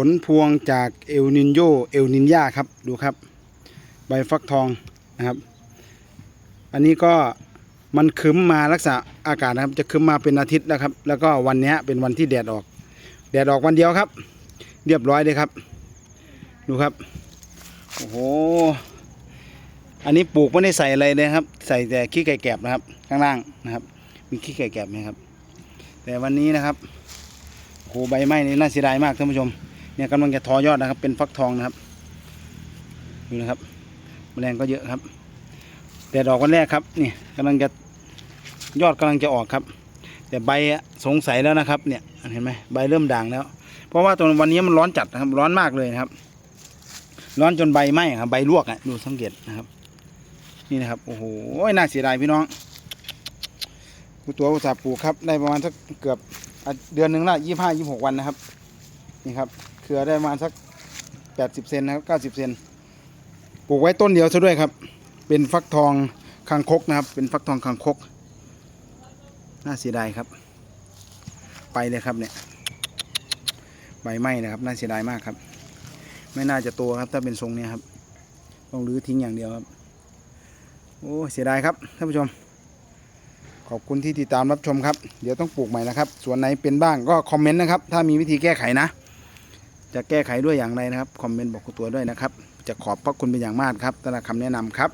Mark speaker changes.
Speaker 1: ผลพวงจากเอลนินโยเอลนินยาครับดูครับ ใบฟักทองนะครับ อันนี้ก็มันครึ้มมาลักษณะอากาศนะครับ จะครึ้มมาเป็นอาทิตย์แล้วครับ แล้วก็วันนี้เป็นวันที่แดดออก แดดออกวันเดียวครับ เรียบร้อยเลยครับ ดูครับโอ้โหอันนี้ปลูกไม่ได้ใส่อะไรเลยครับ ใส่แต่ขี้ไก่แกบนะครับ ข้างล่างนะครับ มีขี้ไก่แกบไหมครับ แต่วันนี้นะครับโอ้โหใบไม้นี่น่าเสียดายมากท่านผู้ชม เนี่ยกำลังจะทอยอดนะครับ เป็นฟักทองนะครับดูนะครับแมลงก็เยอะครับ แต่ดอกวันแรกครับนี่กำลังจะยอดกำลังจะออกครับ แต่ใบสงสัยแล้วนะครับเนี่ยเห็นไหมใบเริ่มด่างแล้ว เพราะว่าตอนวันนี้มันร้อนจัดนะครับ ร้อนมากเลยนะครับ ร้อนจนใบไหม้ครับใบลวกอะดูสังเกตนะครับ นี่นะครับโอ้โหน่าเสียดายพี่น้องตัวอุตสาห์ปลูกครับได้ประมาณสักเกือบเดือนหนึ่งละยี่ห้ายี่หกวันนะครับ นี่ครับเครือได้ประมาณสักแปดสิบเซนนะครับเก้าสิบเซนปลูกไว้ต้นเดียวซะด้วยครับ เป็นฟักทองคางคกนะครับ เป็นฟักทองคางคก น่าเสียดายครับ ไปเลยครับเนี่ยใบไหม้นะครับ น่าเสียดายมากครับ ไม่น่าจะโตครับถ้าเป็นทรงเนี้ยครับ ต้องรื้อทิ้งอย่างเดียวครับ โอ้เสียดายครับท่านผู้ชม ขอบคุณที่ติดตามรับชมครับ เดี๋ยวต้องปลูกใหม่นะครับส่วนไหนเป็นบ้างก็คอมเมนต์นะครับ ถ้ามีวิธีแก้ไขนะ จะแก้ไขด้วยอย่างไรนะครับ คอมเมนต์บอกคุณตัวด้วยนะครับ จะขอบพระคุณเป็นอย่างมากครับสำหรับคำแนะนำครับ